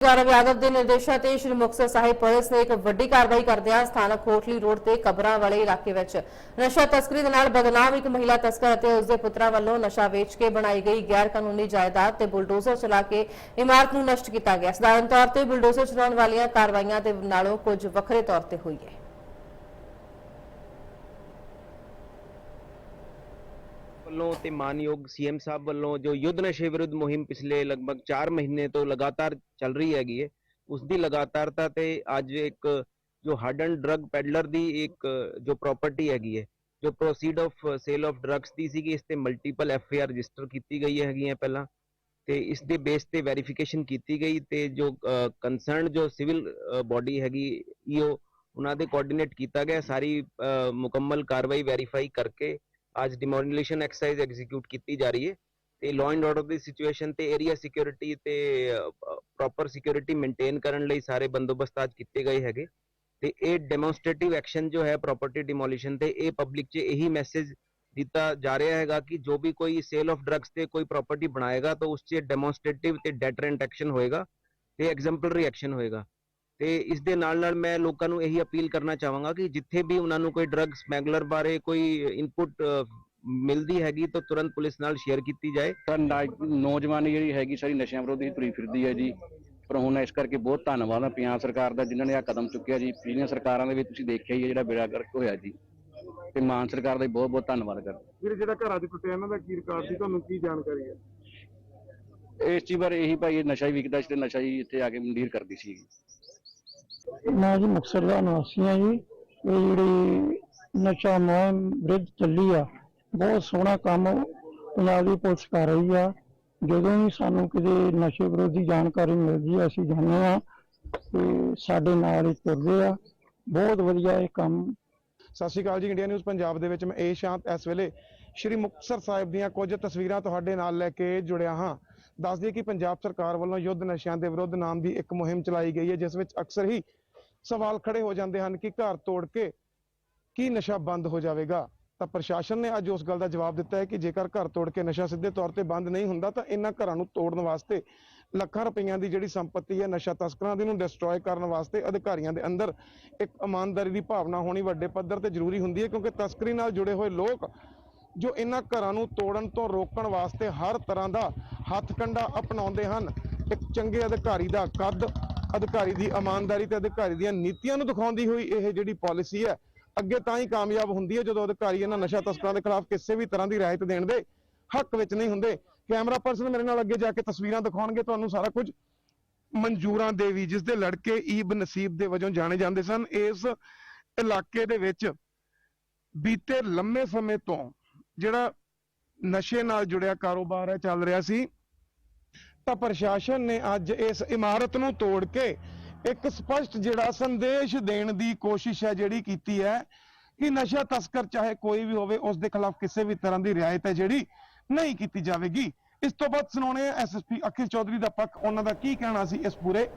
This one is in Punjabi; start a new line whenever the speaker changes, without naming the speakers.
ਗੌਰਵ ਯਾਦਵ ਦੇ ਨਿਰਦੇਸ਼ਾਂ ਤੇ ਸ਼੍ਰੀ ਮੁਕਤਸਰ ਸਾਹਿਬ ਪੁਲਿਸ ਨੇ ਇੱਕ ਵੱਡੀ ਕਾਰਵਾਈ ਕਰਦਿਆਂ ਸਥਾਨਕ ਕੋਟਲੀ ਰੋਡ ਤੇ ਕਬਰਾਂ ਵਾਲੇ ਇਲਾਕੇ ਵਿੱਚ ਨਸ਼ਾ ਤਸਕਰੀ ਦੇ ਨਾਲ ਬਦਨਾਮ ਇੱਕ ਮਹਿਲਾ ਤਸਕਰ ਅਤੇ ਉਸ ਦੇ ਪੁੱਤਰਾਂ ਵੱਲੋਂ ਨਸ਼ਾ ਵੇਚ ਕੇ ਬਣਾਈ ਗਈ ਗੈਰ ਕਾਨੂੰਨੀ ਜਾਇਦਾਦ ਤੇ ਬੁਲਡੋਜ਼ਰ ਚਲਾ ਕੇ ਇਮਾਰਤ ਨੂੰ ਨਸ਼ਟ ਕੀਤਾ ਗਿਆ। ਸਧਾਰਨ ਤੌਰ ਤੇ ਬੁਲਡੋਜ਼ਰ ਚਲਾਉਣ ਵਾਲੀਆਂ ਕਾਰਵਾਈਆਂ ਦੇ ਨਾਲੋਂ ਕੁਝ ਵੱਖਰੇ ਤੌਰ ਤੇ ਹੋਈ ਹੈ।
ਵੱਲੋਂ ਤੇ ਮਾਨਯੋਗ ਸੀਐਮ ਸਾਹਿਬ ਵੱਲੋਂ ਜੋ ਯੁੱਧ ਨਸ਼ੇ ਵਿਰੁੱਧ ਮੁਹਿੰਮ ਪਿਛਲੇ ਲਗਭਗ 4 ਮਹੀਨੇ ਤੋਂ ਲਗਾਤਾਰ ਚੱਲ ਰਹੀ ਹੈਗੀ ਹੈ ਉਸ ਦੀ ਲਗਾਤਾਰਤਾ ਤੇ ਅੱਜ ਇੱਕ ਜੋ ਹਾਰਡਨ ਡਰੱਗ ਪੈਡਲਰ ਦੀ ਇੱਕ ਜੋ ਪ੍ਰਾਪਰਟੀ ਹੈਗੀ ਹੈ, ਜੋ proceed of sale of drugs ਦੀ ਸੀਗੀ, ਇਸ ਤੇ ਮਲਟੀਪਲ ਐਫ ਆਰ ਰਜਿਸਟਰ ਕੀਤੀ ਗਈ ਹੈਗੀਆਂ ਪਹਿਲਾਂ ਤੇ ਇਸ ਦੇ ਬੇਸ ਤੇ ਵੈਰੀਫਿਕੇਸ਼ਨ ਕੀਤੀ ਗਈ ਤੇ ਜੋ ਕੰਸਰਨ ਜੋ ਸਿਵਲ ਬਾਡੀ ਹੈਗੀ ਈਓ ਉਹਨਾਂ ਦੇ ਕੋਆਰਡੀਨੇਟ ਕੀਤਾ ਗਿਆ, ਸਾਰੀ ਮੁਕੰਮਲ ਕਾਰਵਾਈ ਵੈਰੀਫਾਈ ਕਰਕੇ ਅੱਜ ਡਿਮੋਲਿਸ਼ਨ ਐਕਸਰਸਾਈਜ਼ ਐਗਜ਼ੀਕਿਊਟ ਕੀਤੀ ਜਾ ਰਹੀ ਹੈ ਤੇ ਲਾਅ ਐਂਡ ਆਰਡਰ ਦੀ ਸਿਚੁਏਸ਼ਨ ਤੇ ਏਰੀਆ ਸਿਕਿਉਰਿਟੀ ਤੇ ਪ੍ਰੋਪਰ ਸਿਕਿਉਰਿਟੀ ਮੇਨਟੇਨ ਕਰਨ ਲਈ ਸਾਰੇ ਬੰਦੋਬਸਤ ਅੱਜ ਕੀਤੇ ਗਏ ਹੈਗੇ ਤੇ ਇਹ ਡੈਮੋਨਸਟ੍ਰੇਟਿਵ ਐਕਸ਼ਨ ਜੋ ਹੈ ਪ੍ਰਾਪਰਟੀ ਡਿਮੋਲਿਸ਼ਨ ਤੇ, ਇਹ ਪਬਲਿਕ 'ਚ ਇਹੀ ਮੈਸੇਜ ਦਿੱਤਾ ਜਾ ਰਿਹਾ ਹੈਗਾ ਕਿ ਜੋ ਵੀ ਕੋਈ ਸੇਲ ਆਫ ਡਰੱਗਸ ਤੇ ਕੋਈ ਪ੍ਰਾਪਰਟੀ ਬਣਾਏਗਾ ਤਾਂ ਉਸ 'ਚ ਡੈਮੋਨਸਟ੍ਰੇਟਿਵ ਤੇ ਡੈਟਰੈਂਟ ਐਕਸ਼ਨ ਹੋਏਗਾ ਤੇ ਐਗਜ਼ੈਂਪਲਰੀ ਐਕਸ਼ਨ ਹੋਏਗਾ। ਤੇ ਇਸ ਦੇ ਨਾਲ ਨਾਲ ਮੈਂ ਲੋਕਾਂ ਨੂੰ ਇਹੀ ਅਪੀਲ ਕਰਨਾ ਚਾਹਾਂਗਾ ਕਿ ਜਿੱਥੇ ਵੀ ਉਹਨਾਂ ਨੂੰ ਕੋਈ ਡਰੱਗ ਸਮੈਗਲਰ ਬਾਰੇ ਕੋਈ ਇਨਪੁਟ ਮਿਲਦੀ ਹੈਗੀ ਤਾਂ ਤੁਰੰਤ ਪੁਲਿਸ ਨਾਲ ਸ਼ੇਅਰ ਕੀਤੀ ਜਾਏ।
ਤਾਂ ਨੌਜਵਾਨੀ ਜਿਹੜੀ ਹੈਗੀ ਸਾਰੀ ਨਸ਼ਿਆਂ ਵਿਰੋਧੀ ਤੁਰੀ ਫਿਰਦੀ ਹੈ ਜੀ। ਪਰ ਹੁਣ ਇਸ ਕਰਕੇ ਬਹੁਤ ਧੰਨਵਾਦ ਆ ਪੰਜਾਬ ਸਰਕਾਰ ਦਾ ਜਿਨ੍ਹਾਂ ਨੇ ਆ ਕਦਮ ਚੁੱਕਿਆ ਜੀ। ਪਿਛਲੀਆਂ ਸਰਕਾਰਾਂ ਦੇ ਵਿੱਚ ਤੁਸੀਂ ਦੇਖਿਆ ਹੀ ਹੈ ਜਿਹੜਾ ਬੇੜਾ ਗਰਕ ਹੋਇਆ ਜੀ। ਤੇ ਮਾਨ ਸਰਕਾਰ ਦਾ ਬਹੁਤ ਬਹੁਤ ਧੰਨਵਾਦ ਕਰਦੇ।
ਵੀਰ ਜਿਹੜਾ ਘਰਾਂ 'ਚ ਟੁੱਟਿਆ ਇਹਨਾਂ ਦਾ ਕੀ ਰਿਕਾਰਡ ਸੀ? ਤੁਹਾਨੂੰ ਕੀ ਜਾਣਕਾਰੀ ਹੈ?
ਇਸ ਚੀਜ਼ ਬਾਰੇ ਇਹੀ ਭਾਈ ਇਹ ਨਸ਼ਾ ਹੀ ਵਿਕਦਾ ਸੀ ਤੇ ਨਸ਼ਾ ਹੀ ਇੱਥੇ ਆ ਕੇ ਮੰਡੀਰ ਕਰਦੀ ਸੀ।
ਮੈਂ ਜੀ ਮੁਕਤਸਰ ਦਾ ਨਿਵਾਸੀ ਹਾਂ ਜੀ। ਇਹ ਜਿਹੜੀ ਨਸ਼ਾ ਮੁਹਿੰਮ ਵਿਰੁੱਧ ਚੱਲੀ ਆ, ਬਹੁਤ ਸੋਹਣਾ ਕੰਮ ਪੰਜਾਬ ਦੀ ਪੁਲਿਸ ਕਰ ਰਹੀ ਆ। ਜਦੋਂ ਵੀ ਸਾਨੂੰ ਕਿਤੇ ਨਸ਼ੇ ਵਿਰੋਧੀ ਜਾਣਕਾਰੀ ਮਿਲਦੀ ਆ, ਅਸੀਂ ਜਾਂਦੇ ਆ ਤੇ ਸਾਡੇ ਨਾਲ ਹੀ ਤੁਰਦੇ ਆ। ਬਹੁਤ ਵਧੀਆ ਇਹ ਕੰਮ।
ਸਤਿ ਸ਼੍ਰੀ ਅਕਾਲ ਜੀ, ਇੰਡੀਆ ਨਿਊਜ਼ ਪੰਜਾਬ ਦੇ ਵਿੱਚ ਮੈਂ ਏ ਸ਼ਾਂਤ ਇਸ ਵੇਲੇ ਸ਼੍ਰੀ ਮੁਕਤਸਰ ਸਾਹਿਬ ਦੀਆਂ ਕੁਝ ਤਸਵੀਰਾਂ ਤੁਹਾਡੇ ਨਾਲ ਲੈ ਕੇ ਜੁੜਿਆ ਹਾਂ। ਦੱਸ ਦਈਏ ਕਿ ਪੰਜਾਬ ਸਰਕਾਰ ਵੱਲੋਂ ਯੁੱਧ ਨਸ਼ਿਆਂ ਦੇ ਵਿਰੁੱਧ ਨਾਮ ਦੀ ਇੱਕ ਮੁਹਿੰਮ ਚਲਾਈ ਗਈ ਹੈ, ਜਿਸ ਵਿੱਚ ਅਕਸਰ ਹੀ ਸਵਾਲ ਖੜੇ ਹੋ ਜਾਂਦੇ ਹਨ ਕਿ ਘਰ ਤੋੜ ਕੇ ਕੀ ਨਸ਼ਾ ਬੰਦ ਹੋ ਜਾਵੇਗਾ? ਤਾਂ ਪ੍ਰਸ਼ਾਸਨ ਨੇ ਅੱਜ ਉਸ ਗੱਲ ਦਾ ਜਵਾਬ ਦਿੱਤਾ ਹੈ ਕਿ ਜੇਕਰ ਘਰ ਤੋੜ ਕੇ ਨਸ਼ਾ ਸਿੱਧੇ ਤੌਰ ਤੇ ਬੰਦ ਨਹੀਂ ਹੁੰਦਾ, ਤਾਂ ਇਹਨਾਂ ਘਰਾਂ ਨੂੰ ਤੋੜਨ ਵਾਸਤੇ ਲੱਖਾਂ ਰੁਪਈਆਂ ਦੀ ਜਿਹੜੀ ਸੰਪਤੀ ਹੈ ਨਸ਼ਾ ਤਸਕਰਾਂ ਦੀ ਨੂੰ ਡਿਸਟਰੋਏ ਕਰਨ ਵਾਸਤੇ ਅਧਿਕਾਰੀਆਂ ਦੇ ਅੰਦਰ ਇੱਕ ਇਮਾਨਦਾਰੀ ਦੀ ਭਾਵਨਾ ਹੋਣੀ ਵੱਡੇ ਪੱਧਰ ਤੇ ਜ਼ਰੂਰੀ ਹੁੰਦੀ ਹੈ, ਕਿਉਂਕਿ ਤਸਕਰੀ ਨਾਲ ਜੁੜੇ ਹੋਏ ਲੋਕ ਜੋ ਇਹਨਾਂ ਘਰਾਂ ਨੂੰ ਤੋੜਨ ਤੋਂ ਰੋਕਣ ਵਾਸਤੇ ਹਰ ਤਰ੍ਹਾਂ ਦਾ ਹੱਥ ਕੰਡਾ ਅਪਣਾਉਂਦੇ ਹਨ। ਇੱਕ ਚੰਗੇ ਅਧਿਕਾਰੀ ਦਾ ਕੱਦ ਅਧਿਕਾਰੀ ਦੀ ਇਮਾਨਦਾਰੀ ਤੇ ਅਧਿਕਾਰੀ ਦੀਆਂ ਨੀਤੀਆਂ ਨੂੰ ਦਿਖਾਉਂਦੀ ਹੋਈ ਇਹ ਜਿਹੜੀ ਪਾਲਿਸੀ ਹੈ, ਅੱਗੇ ਤਾਂ ਹੀ ਕਾਮਯਾਬ ਹੁੰਦੀ ਹੈ ਜਦੋਂ ਅਧਿਕਾਰੀ ਇਹਨਾਂ ਨਸ਼ਾ ਤਸਕਰਾਂ ਦੇ ਖਿਲਾਫ ਕਿਸੇ ਵੀ ਤਰ੍ਹਾਂ ਦੀ ਰਾਇਤ ਦੇਣ ਦੇ ਹੱਕ ਵਿੱਚ ਨਹੀਂ ਹੁੰਦੇ। ਕੈਮਰਾ ਪਰਸਨ ਮੇਰੇ ਨਾਲ ਅੱਗੇ ਜਾ ਕੇ ਤਸਵੀਰਾਂ ਦਿਖਾਉਣਗੇ, ਤੁਹਾਨੂੰ ਸਾਰਾ ਕੁਝ ਮਨਜੂਰਾਂ ਦੇਵੀ ਜਿਸ ਦੇ ਲੜਕੇ ਈਬ ਨਸੀਬ ਦੇ ਵਜੋਂ ਜਾਣੇ ਜਾਂਦੇ ਸਨ। ਇਸ ਇਲਾਕੇ ਦੇ ਵਿੱਚ ਬੀਤੇ ਲੰਮੇ ਸਮੇਂ ਤੋਂ ਜਿਹੜਾ ਨਸ਼ੇ ਨਾਲ ਜੁੜਿਆ ਕਾਰੋਬਾਰ ਹੈ, ਚੱਲ ਰਿਹਾ ਸੀ। ਤਾਂ ਪ੍ਰਸ਼ਾਸਨ ਨੇ ਅੱਜ ਇਸ ਇਮਾਰਤ ਨੂੰ ਤੋੜ ਕੇ ਇੱਕ ਸਪਸ਼ਟ ਜਿਹੜਾ ਸੰਦੇਸ਼ ਦੇਣ ਦੀ ਕੋਸ਼ਿਸ਼ ਹੈ ਜਿਹੜੀ ਕੀਤੀ ਹੈ ਕਿ ਨਸ਼ਾ ਤਸਕਰ ਚਾਹੇ ਕੋਈ ਵੀ ਹੋਵੇ, ਉਸ ਦੇ ਖਿਲਾਫ ਕਿਸੇ ਵੀ ਤਰ੍ਹਾਂ ਦੀ ਰਿਆਇਤ ਹੈ ਜਿਹੜੀ ਨਹੀਂ ਕੀਤੀ ਜਾਵੇਗੀ। ਇਸ ਤੋਂ ਬਾਅਦ ਸੁਣਾਉਣੇ ਆ ਐਸਐਸਪੀ ਅਖਿਲ ਚੌਧਰੀ ਦਾ ਪੱਖ, ਉਹਨਾਂ ਦਾ ਕੀ ਕਹਿਣਾ ਸੀ ਇਸ ਪੂਰੇ